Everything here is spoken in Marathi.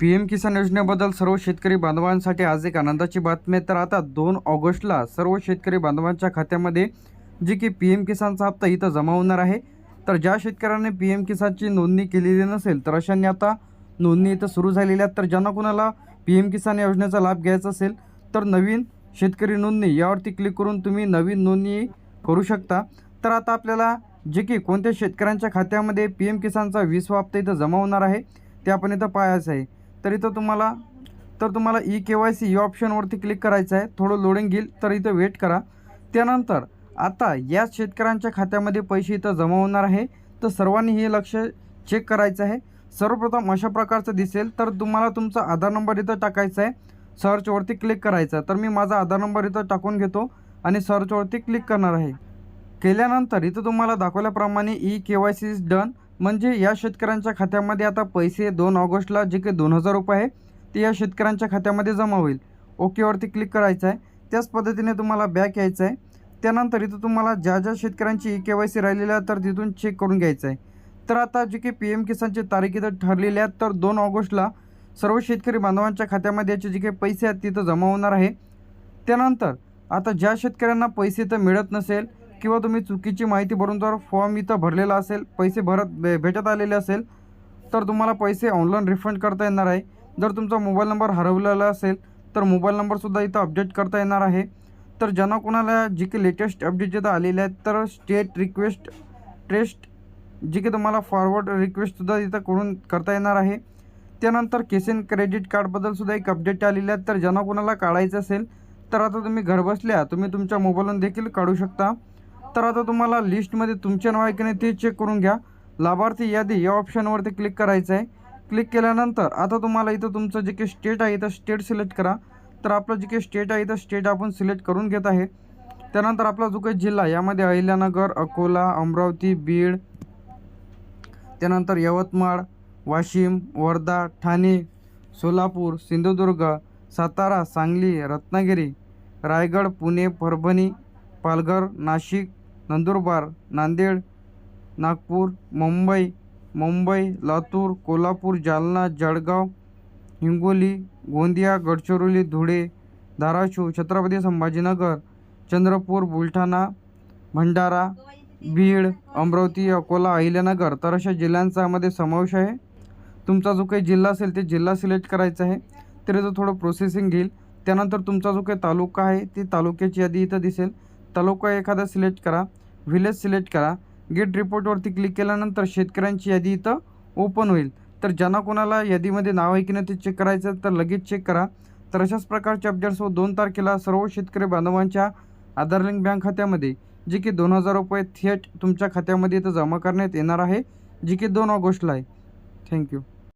पी एम किसान योजनेबद्दल सर्व शेतकरी बांधवांसाठी आज एक आनंदाची बातमी आहे. तर आता दोन ऑगस्टला सर्व शेतकरी बांधवांच्या खात्यामध्ये जी की पी एम किसानचा हप्ता इथं जमा होणार आहे. तर ज्या शेतकऱ्यांनी पी एम किसानची नोंदणी केलेली नसेल तर अशांनी आता नोंदणी इथं सुरू झालेली आहे तर ज्यांना कुणाला पी एम किसान योजनेचा लाभ घ्यायचा असेल तर नवीन शेतकरी नोंदणी यावरती क्लिक करून तुम्ही नवीन नोंदणी करू शकता. तर आता आपल्याला जे की कोणत्या शेतकऱ्यांच्या खात्यामध्ये पी एम किसानचा वीसवा हप्ता इथं जमा होणार आहे ते आपण इथं पाहायचं आहे. तर इथं तुम्हाला तर तुम्हाला ई के वाय सी या ऑप्शनवरती क्लिक करायचं आहे. थोडं लोडिंग घेईल तर इथं वेट करा. त्यानंतर आता या शेतकऱ्यांच्या खात्यामध्ये पैसे इथं जमा होणार आहे. तर सर्वांनी हे लक्ष चेक करायचं आहे. सर्वप्रथम अशा प्रकारचं दिसेल तर तुम्हाला तुमचा आधार नंबर इथं टाकायचा आहे. सर्चवरती क्लिक करायचं आहे. तर मी माझा आधार नंबर इथं टाकून घेतो आणि सर्चवरती क्लिक करणार आहे. केल्यानंतर इथं तुम्हाला दाखवल्याप्रमाणे E K Y C is done म्हणजे या शेतकऱ्यांच्या खात्यामध्ये आता पैसे दोन ऑगस्टला जे काही दोन हजार रुपये आहे ते या शेतकऱ्यांच्या खात्यामध्ये जमा होईल. ओकेवरती क्लिक करायचं आहे. त्याच पद्धतीने तुम्हाला बॅक यायचं आहे. त्यानंतर इथं तुम्हाला ज्या ज्या शेतकऱ्यांची ई के वाय सी राहिलेली आहे तर तिथून चेक करून घ्यायचं आहे. तर आता जे काही पी एम किसानची तारीख इथं ठरलेली आहे तर दोन ऑगस्टला सर्व शेतकरी बांधवांच्या खात्यामध्ये याचे जे काही पैसे आहेत तिथं जमा होणार आहे. त्यानंतर आता ज्या शेतकऱ्यांना पैसे तर मिळत नसेल किंवा तुम्ही चुकीची माहिती भरून जर फॉर्म इथं भरलेला असेल पैसे भरत भे भेटत आलेले असेल तर तुम्हाला पैसे ऑनलाईन रिफंड करता येणार आहे. जर तुमचा मोबाईल नंबर हरवलेला असेल तर मोबाईल नंबरसुद्धा इथं अपडेट करता येणार आहे. तर ज्यांना कोणाला जी की लेटेस्ट अपडेट जिथं आलेले आहेत तर स्टेट रिक्वेस्ट ट्रेस्ट जी की तुम्हाला फॉरवर्ड रिक्वेस्टसुद्धा इथं करून करता येणार आहे. त्यानंतर केसेन क्रेडिट कार्डबद्दलसुद्धा एक अपडेट आलेली आहे. तर ज्यांना कोणाला काढायचं असेल तर आता तुम्ही घरबसल्या तुम्ही तुमच्या मोबाईलवरून देखील काढू शकता. तर आता तुम्हाला लिस्टमध्ये तुमचे नाव आहे की नाही ते चेक करून घ्या. लाभार्थी यादी या ऑप्शनवरती क्लिक करायचं आहे. क्लिक केल्यानंतर आता तुम्हाला इथं तुमचं जे काही स्टेट आहे इथं स्टेट सिलेक्ट करा. तर आपलं जे काही स्टेट आहे इथं स्टेट आपण सिलेक्ट करून घेत आहे. त्यानंतर आपला जो काही जिल्हा यामध्ये अहिल्यानगर अकोला अमरावती बीड त्यानंतर यवतमाळ वाशिम वर्धा ठाणे सोलापूर सिंधुदुर्ग सातारा सांगली रत्नागिरी रायगड पुणे परभणी पालघर नाशिक नंदुरबार नांदेड नागपूर मुंबई मुंबई लातूर कोल्हापूर जालना जळगाव हिंगोली गोंदिया गडचिरोली धुळे धाराशिव छत्रपती संभाजीनगर चंद्रपूर बुलढाणा भंडारा बीड अमरावती अकोला अहिल्यानगर. तर अशा जिल्ह्यांचा यामध्ये समावेश आहे. तुमचा जो काही जिल्हा असेल ते जिल्हा सिलेक्ट करायचा आहे. तरी इथं थोडं प्रोसेसिंग घेईल. त्यानंतर तुमचा जो काही तालुका आहे ती तालुक्याची यादी इथं दिसेल. तालुका एखादा सिलेक्ट करा व्हिलेज सिलेक्ट करा. गेट रिपोर्टवरती क्लिक केल्यानंतर शेतकऱ्यांची यादी इथं ओपन होईल. तर ज्यांना कोणाला यादीमध्ये नाव आहे की नाही ते चेक करायचं तर लगेच चेक करा. तर अशाच प्रकारचे अपडेट्स व हो दोन तारखेला सर्व शेतकरी बांधवांच्या आधार लिंक बँक खात्यामध्ये जे की दोन हजार रुपये थेट तुमच्या खात्यामध्ये इथं जमा करण्यात येणार आहे जे की दोन ऑगस्टला आहे. थँक्यू